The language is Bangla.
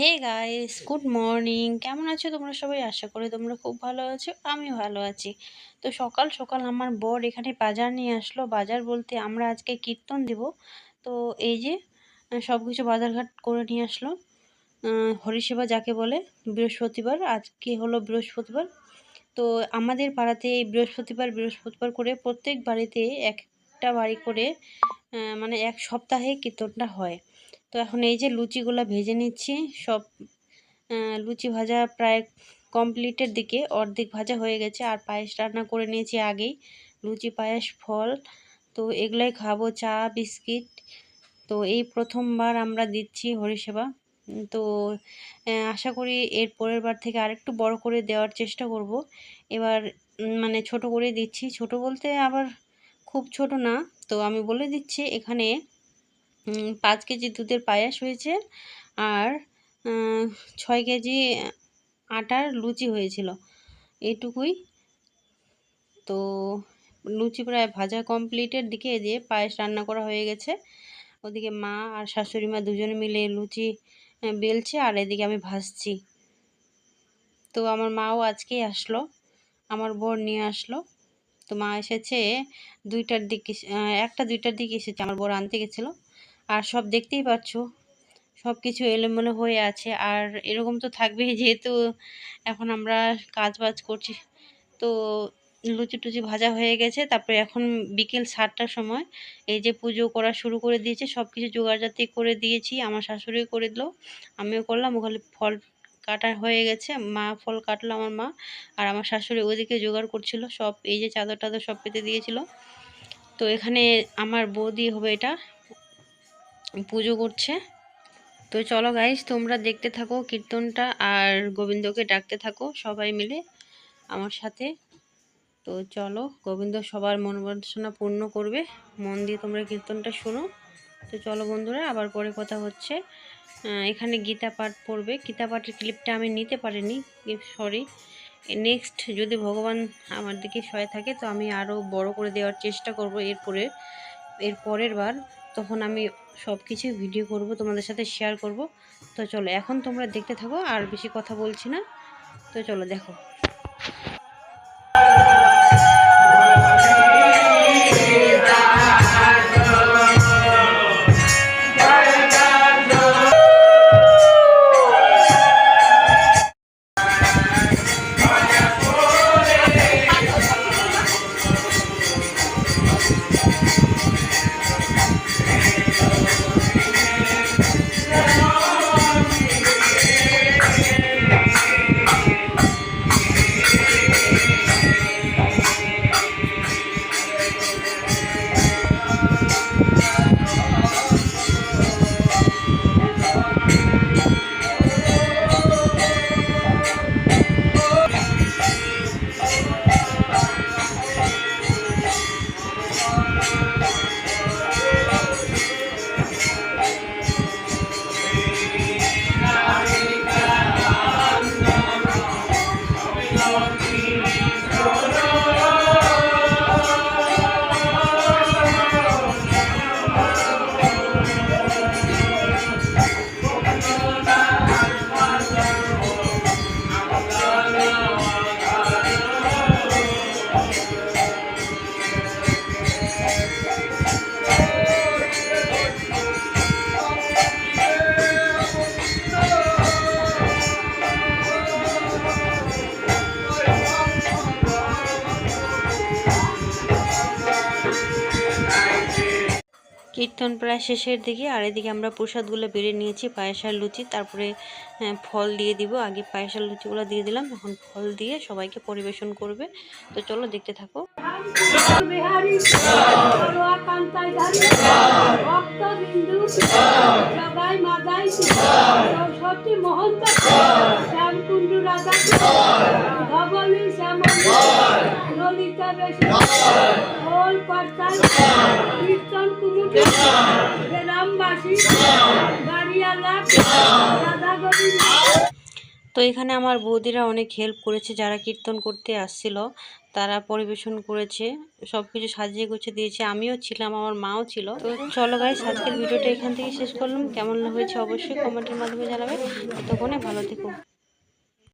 হে গাইস গুড মর্নিং কেমন আছো তোমরা সবাই? আশা করি তোমরা খুব ভালো আছো আমি ভালো আছি। তো সকাল সকাল আমার বর এখানে বাজার নিয়ে আসলো। বাজার বলতে আমরা আজকে কীর্তন দিব। তো এই যে সব কিছু বাজারঘাট করে নিয়ে আসলো। হরিসেবা যাকে বলে, বৃহস্পতিবার। আজকে হলো বৃহস্পতিবার। তো আমাদের পাড়াতে এই বৃহস্পতিবার বৃহস্পতিবার করে প্রত্যেক বাড়িতে একটা বাড়ি করে মানে এক সপ্তাহে কীর্তনটা হয়। তো এখন এই যে লুচিগুলো ভেজে নিচ্ছি, সব লুচি ভাজা প্রায় কমপ্লিটের দিকে, অর্ধেক ভাজা হয়ে গেছে। আর পায়েস রান্না করে নিয়েছি আগেই, লুচি, পায়েস, ফল। তো এগুলাই খাব, চা, বিস্কিট। তো এই প্রথমবার আমরা দিচ্ছি হরিসেবা। তো আশা করি এর পরের বার থেকে আরেকটু বড় করে দেওয়ার চেষ্টা করব। এবার মানে ছোট করে দিচ্ছি। ছোট বলতে আবার খুব ছোট না। তো আমি বলে দিচ্ছি, এখানে পাঁচ কেজি দুধের পায়েস হয়েছে আর ছয় কেজি আটার লুচি হয়েছিল। এইটুকুই তো, লুচি প্রায় ভাজা কমপ্লিটের দিকে দিয়ে পায়েস রান্না করা হয়ে গেছে। ওদিকে মা আর শাশুড়ি মা দুজনে মিলে লুচি বেলছে আর এদিকে আমি ভাজছি। তো আমার মাও আজকেই আসলো। আমার বোন নিয়ে আসলো। তো মা এসেছে, দুইটার দিকে একটা দুইটার দিকে এসেছে, আমার বোন আনতে গেছিল। আর সব দেখতেই পাচ্ছ সব কিছু এলোমেলো হয়ে আছে। আর এরকম তো থাকবেই, যেহেতু এখন আমরা কাজ বাজ করছি। তো লুচি টুচি ভাজা হয়ে গেছে, তারপরে এখন বিকেল সাতটার সময় এই যে পুজো করা শুরু করে দিয়েছে সব কিছু জোগাড়জাতি করে দিয়েছি। আমার শাশুড়ি করে দিল, আমিও করলাম, ওখানে ফল কাটা হয়ে গেছে, মা ফল কাটলো আমার মা আর আমার শাশুড়ি ওদিকে জোগাড় করছিল, সব এই যে চাদর টাদর সব পেতে দিয়েছিল। তো এখানে আমার বৌদি হবে এটা, পুজো করছে। তো চলো গাইস তোমরা দেখতে থাকো কীর্তনটা আর গোবিন্দকে ডাকতে থাকো সবাই মিলে আমার সাথে। তো চলো, গোবিন্দ সবার মনোবাসনা পূর্ণ করবে। মন দিয়ে তোমরা কীর্তনটা শোনো। তো চলো বন্ধুরা, আবার পরে কথা হচ্ছে। এখানে গীতা পাঠ পড়বে। গীতা পাঠের ক্লিপটা আমি নিতে পারিনি সরি নেক্সট যদি ভগবান আমার দিকে সয় থাকে, তো আমি আরও বড় করে দেওয়ার চেষ্টা করব। এরপরে, এর পরের বার তখন আমি সব কিছু ভিডিও করব, তোমাদের সাথে শেয়ার করব। তো চলো, এখন তোমরা দেখতে থাকো, আর বেশি কথা বলছি না। তো চলো, দেখো। কীর্তন প্রায় শেষের দিকে আর এদিকে আমরা প্রসাদগুলো বেড়ে নিয়েছি পায়েস আর লুচি তারপরে ফল দিয়ে দিব। আগে পায়েস আর লুচিগুলো দিয়ে দিলাম এখন ফল দিয়ে সবাইকে পরিবেশন করবে। তো চলো দেখতে থাকো। সবাই মাদাই মহন্ত শ্যামকুণ্ডু রাজা ললিতা বেশি কীর্তন কুমুটি তো এখানে আমার বৌদিরা অনেক হেল্প করেছে, যারা কীর্তন করতে আসছিল, তারা পরিবেশন করেছে সব কিছু সাজিয়ে গুছিয়ে দিয়েছে। আমিও ছিলাম, আমার মাও ছিল। তো চলো গাইস আজকের ভিডিওটা এখান থেকে শেষ করলাম। কেমন হয়েছে অবশ্যই কমেন্টের মাধ্যমে জানাবে। ততক্ষণে ভালো থেকো।